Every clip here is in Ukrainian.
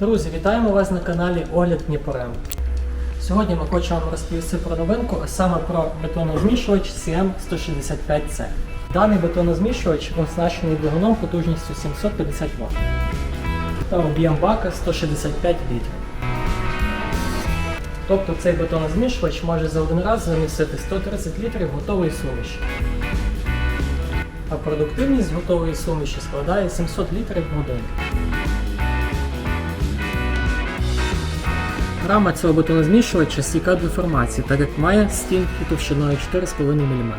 Друзі, вітаємо вас на каналі Огляд Дніпорем. Сьогодні ми хочемо вам розповісти про новинку, а саме про бетонозмішувач CM165C. Даний бетонозмішувач оснащений двигуном потужністю 750 Вт та об'єм бака 165 літрів. Тобто цей бетонозмішувач може за один раз замістити 130 літрів готової суміші. А продуктивність готової суміші складає 700 літрів в годину. Рама цього бетонозмішувача стійка до формації, так як має стінки товщиною 4,5 мм.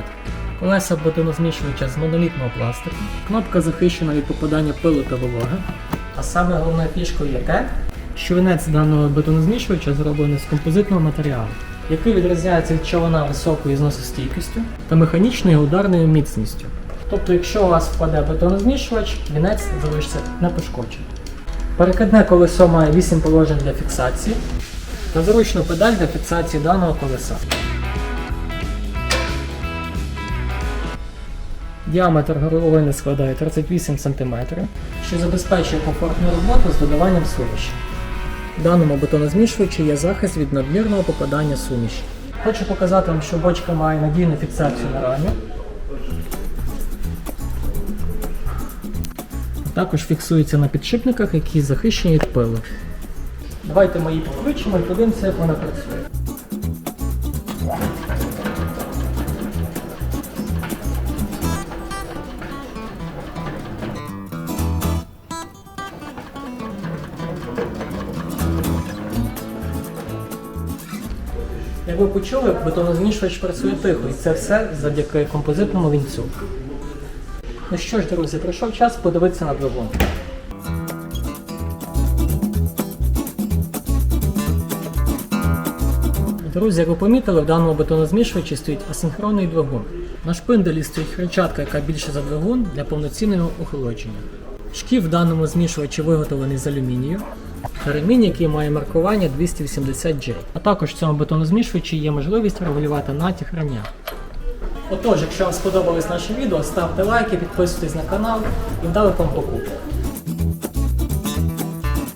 Колеса бетонозмішувача з монолітного пластику, кнопка захищена від попадання пилу та вологи. А саме головною фішкою є те, що вінець даного бетонозмішувача зроблений з композитного матеріалу, який відрізняється від човна високою зносостійкістю та механічною ударною міцністю. Тобто, якщо у вас впаде бетонозмішувач, вінець залишиться непошкодженим. Перекидне колесо має 8 положень для фіксації та зручну педаль для фіксації даного колеса. Діаметр горловини складає 38 см, що забезпечує комфортну роботу з додаванням суміші. В даному бетонозмішувачі є захист від надмірного попадання суміші. Хочу показати вам, що бочка має надійну фіксацію на рамі. Також фіксується на підшипниках, які захищені від пилу. Давайте ми її підключимо і подивимося, як вона працює. Як ви почули, бетонозмішувач працює тихо, і це все завдяки композитному вінцю. Ну що ж, друзі, прийшов час подивитися на двигун. Друзі, як ви помітили, в даному бетонозмішувачі стоїть асинхронний двигун. На шпинделі стоїть хрещатка, яка більше за двигун для повноцінного охолодження. Шків в даному змішувачі виготовлений з алюмінію. Ремінь, який має маркування 280J. А також в цьому бетонозмішувачі є можливість регулювати натяг ремня. Отож, якщо вам сподобались наші відео, ставте лайки, підписуйтесь на канал і вдалих вам покупок.